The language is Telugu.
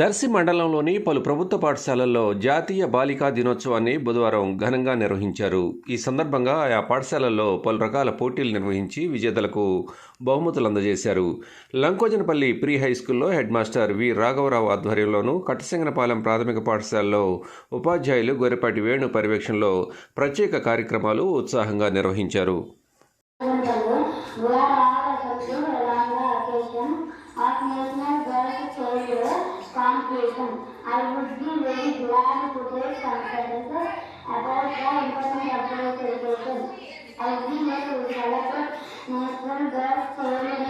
దర్శి మండలంలోని పలు ప్రభుత్వ పాఠశాలల్లో జాతీయ బాలికా దినోత్సవాన్ని బుధవారం ఘనంగా నిర్వహించారు. ఈ సందర్భంగా ఆయా పాఠశాలల్లో పలు రకాల పోటీలు నిర్వహించి విజేతలకు బహుమతులు అందజేశారు. లంకోజనపల్లి ప్రీ హై స్కూల్లో హెడ్ మాస్టర్ వి రాఘవరావు ఆధ్వర్యంలోనూ కట్టసింగనపాలెం ప్రాథమిక పాఠశాలలో ఉపాధ్యాయులు గొర్రెపాటి వేణు పర్యవేక్షణలో ప్రత్యేక కార్యక్రమాలు ఉత్సాహంగా నిర్వహించారు. We translation. I would be very glad to take some suggestions about the importance of education. I will be very selected for girls'